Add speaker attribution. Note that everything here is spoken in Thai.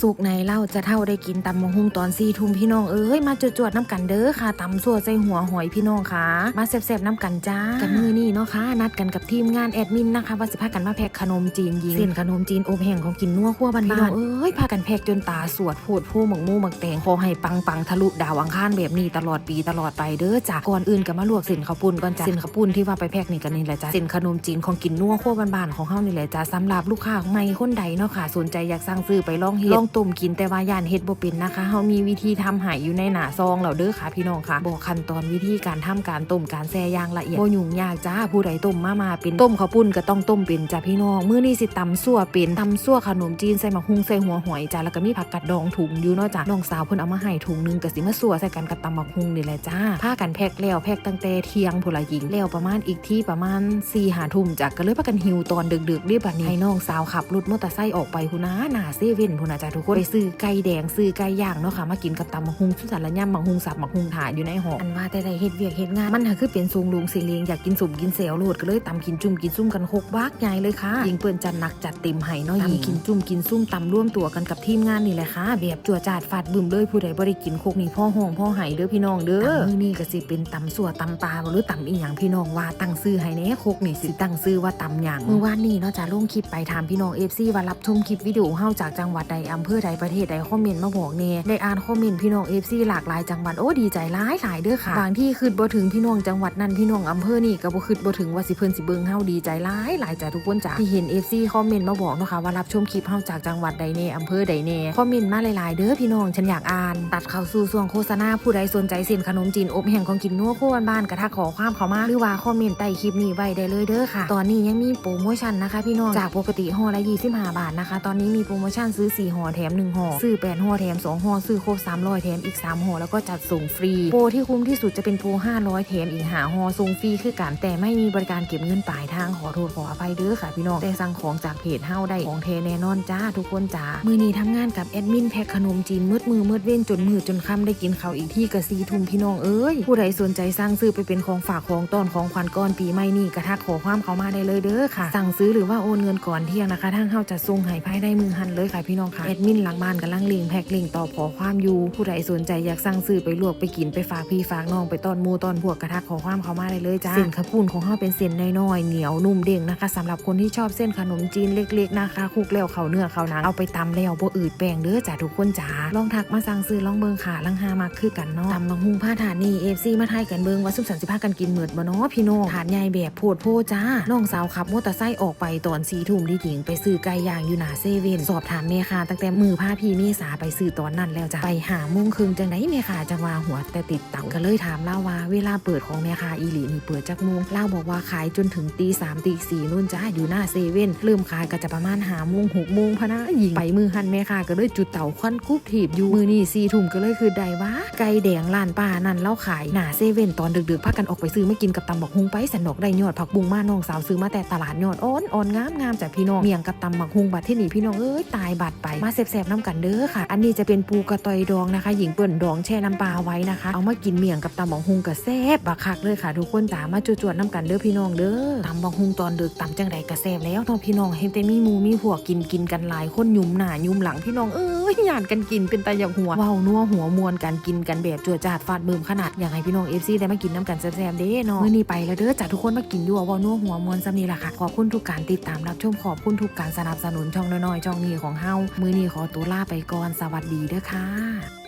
Speaker 1: สุกในเล่าจะเท่าได้กินตำมะฮุงตอนสี่ทุ่มพี่น้องเอ้ยมาจวดๆน้ำกันเด้อค่ะตำสัวใจหัวหอยพี่น้องค่ะ มาแซ่บๆน้ำกันจ้ากันมือนี่เนาะค่ะนัดกันกับทีมงานแอดมินนะคะว่าสิพากันมาแพ็กขนมจีนยิงเส้นขนมจีนอบแห้งของกินนัวขั้วบ้านๆเอ้ยพากันแพ็กจนตาสวดโพดผู้หมกมูหมักแตงขอให้ปังปังๆทะลุดาวอังคารแบบนี้ตลอดปีตลอดไปเด้อจ้าก่อนอื่นก็มาลวกเส้นข้าวปุ้นก่อนจ้าเส้นข้าวปุ้นที่ว่าไปแพ็กนี่กันนี่แหละจ้าเส้นขนมจีนของกินนัวขั้วบ้านๆของเฮานี่แหละจ้าสำหรับลูกค้าใหม่คนใดเนาะค่ะสนใจอยากสั่งซื้อไปลองเฮ็ดองต้มกินแต่ว่าย่านเฮ็ดบ่เป็นนะคะเฮามีวิธีทำให้อยู่ในหน้าซองแล้วเด้อค่ะพี่น้องค่ะบอกขั้นตอนวิธีการทำการต้มการแซ่ย่างละเอียดบ่ยุ่งยากจ้าผู้ใดต้มมามาเป็นต้มข้าวปุ้นก็ต้องต้มเป็นจ้าพี่น้องมื้อนี้สิตำซั่วเป็นตำซั่วขนมจีนใส่หมักฮุงใส่หัวหอยจ้าแล้วก็มีผักกัดดองถุงอยู่เนาะจ้าน้องสาวเพิ่นเอามาให้ถุงหนึงก็สิมาซั่วใส่กันกับตำหมักฮุงนี่แหละจ้าพากันแพ็คแล้วแพ็คตั้งแต่เที่ยงพุ่นละหญิงแล้วประมาณอีกที่ประมาณ4 5ทุ่มจ้ะก็เลยพากันหิวตอนดึกๆเรียบัดนี้ให้น้องสาวขับรถมอเตอร์ไซค์ออกไปพุ่นนะหน้าเซเว่นพุ่นนะจ้าทุกคนไปซื้อไก่แดงซื้อไก่ย่างเนาะค่ะมากินกับตำหมักฮุงสุดสารละย่ำหมักฮุงสับหมักฮุงถ่ายอยู่ในหออันว่าแต่ใดเฮ็ดเวียกเฮ็ดงานมันหาคือเป็นทรงลุงเสียเลียงอยากกินสุมกินเซลโลดก็เลยตำกินจุ่มกินซุ่มกันหกวากใหญ่เลยค่ะยิงเปิ้นจัดหนักจัดเต็มให้เนาะยิงกินจุ่มกินซุ่มตำร่วมตัวกันกับทีมงานนี่แหละค่ะแบบจั่วจาดฟาดบึมเลยผู้ใดบ่ได้กินโคกนี่พ่อห้องพ่อไห้เด้อพี่น้องเด้อมื้อนี้ก็สิเป็นตำสั่วตำปลาบ่หรือตำอีหยังพี่น้องว่าตั้งซื้อให้แหน่โคกนี่สิตั้งซื้อว่าตำหยังเมื่อวานนี้เนาะจะลงคลิปไปถามพี่น้อง FC ว่ารับชมคลิปวิดีโอเฮาจากจังหวัดใดอำเภอใดประเทศใดคอมเมนต์มาบอกแน่ได้อ่านคอมเมนต์พี่น้อง FC หลากหลายจังหวัดโอ้ดีใจหลายหลายเด้อค่ะบางที่คือบ่ถึงพี่น้องจังหวัดนั้นพี่น้องอำเภอนี่ก็บ่คือบ่ถึงว่าสิเพิ่นสิเบิ่งเฮาดีใจหลายหลายจ้ะทุกคนจ้ะที่เห็น FC คอมเมนต์มาบอกเนาะค่ะว่ารับชมคลิปเฮาจากจังหวัดใดแน่อำเภอใดแน่คอมเมนต์มาหลายๆ เด้อพี่น้องฉันอยากอ่าน ตัดเข้าสู่ช่วงโฆษณาผู้ใดสนใจสินขนมจีนอบแห่งของกินนัวโควนบ้านกระทักขอความเขามาหรือว่าคอมเมนต์ใต้คลิปนี้ไว้ได้เลยเด้อค่ะ ตอนนี้ยังมีโปรโมชั่นนะคะ พี่น้องจากปกติห่อละ25บาทนะคะ ตอนนี้มีโปรโมชั่นซื้อ4ห่อแถม1ห่อซื้อ8ห่อแถม2ห่อซื้อครบ300แถมอีก3ห่อแล้วก็จัดส่งฟรีโปรที่คุ้มที่สุดจะเป็นโปร500แถมอีกหาห่อส่งฟรีคือการแต่ไม่มีบริการเก็บเงินปลายทางขอโทษขออภัยเด้อค่ะพี่น้องแต่สั่งของจากเพจเฮาได้ของเทแน่นอนจ้าทุกคนจ้ามือนี้ทำงานกับแอดมินแพ็คขนมจีนมืดมือมืดเว้นจนมือจนค่ำได้กินข้าวอีกที่กะซีทุ่มพี่น้องเอ้ยผู้ใดสนใจสั่งซื้อไปเป็นของฝากของต้อนของขวัญก้อนปีใหม่นี่กระทักขอความเขามาได้เลยเด้อค่ะ สั่งซื้อหรือว่าโอนเงินก่อนเที่ยงนะคะทางเฮาจะส่งให้ภายในมือหันเลยค่ะพี่น้องค่ะแอดมินหลังบ้านกำลังลิงก์แพ็คลิงก์ตอบขอความอยู่ผู้ใดสนใจอยากสั่งซื้อไปลวกไปกินไปฝากพี่ฝากน้องไปต้อนหมูต้อนพวกกระทักขอความเข้ามาได้เลยจ้าเส้นข้าวปุ้นของเฮาเป็นเส้นน้อยๆเหนียวนุ่มเด้งนะคะสำหรับคนที่ชอบเส้นขนมจีนเล็กๆนะคะคลุกแล้วเข้าเนื้อเข้าหนังเอาไปตำแล้วบ่อืดแป้งเด้อจ้าทุกคนจ้าลองทักมาสั่งซื้อลองเบิ่งค่ะลังหามากคือกันเนาะตำบักฮุงผ้าถาดนี่ FC มาไทยกันเบิ่งว่าสุขสันต์สิพากันกินเหมือดบ่เนาะพี่น้องถาดใหญ่แบบโพดโพจ้าน้องสาวขับมอเตอร์ไซค์ออกไปตอน4ทุ่มที่หญิงไปซื้อไก่ย่างอยู่หน้าเซเว่นสอบถามแม่ค้าตั้งแต่มือผ้าพี่เมษาไปซื้อตอนนั้นแล้วจ้ะไปหามุงครึ่งจังไดแม่ค้าจังว่าหัวแต่ติดตังก็เลยถามเล่าว่า เวลาเปิดของแม่ค้าอีหลีนี่เปิดจักโมงเล่าบอกว่าขายจนถึงตีสามตีสี่นู่นจ้าอยู่หน้าเซเว่นเริ่มขายก็จะประมาณหาโมงหกโมงพนะหญิงไปมือหันแม่ค้าก็เลยจุดเต่าควันกุ๊บถีบอยู่มือนี่สี่ทุ่มก็เลยคือได้ว่าไก่แดงล้านป้านั่นเล่าขายหน้าเซเว่นตอนดึกๆพากันออกไปซื้อไม่กินกับตำบักฮุงไปสนอกได้ยอดผักบุ้งมาน้องสาวซื้อมาแต่ตลาดยอดอ่อนอ่อนงามงามจากพี่น้องเมียงกับตำบักฮุงบัดที่นี่พี่น้องเอ้ยตายบัดไปมาแสบๆน้ำกันเด้อค่ะ อันนี้จะเป็นปูกระตอยดองนะคะ หญิงเปิ่นดองแช่น้ำปลาไว้นะคะ เอามากินเมี่ยงกับตำบักฮุงกับแซบบักคักเลยค่ะทุกคนจ๋ามาจวดๆน้ำกันเด้อพี่น้องเด้อตำบักฮุงตอนดึกตำจังใดกระแซบแล้วเน้องพี่น้องเห็นแต่มีมูมีหัวกินกินกันหลายคนยุ่มหน้ายุ่มหลังพี่น้องเอ้ยหยาดกันกินเป็นตาอย่ากหัวเว้านัวหัวมวนกันกินกันแบบจวดจาดฟาดเบิ่มขนาดอยากให้พี่น้องเอฟซีได้มากินน้ำกันแซบๆเด้เนาะมื้อนี้ไปแล้วเด้อจ้าทุกคนมากินอยู่ว่านัวหัวมวนซ้ำนี่ล่ะค่ะขอบคุณทุกการติดตามรับชมขอบคุณทุกการสนับสนุนช่องน้อยๆช่องนี้ของเฮามื้อนี้ขอตัวลาไปก่อนสวัสดีเด้อค่ะ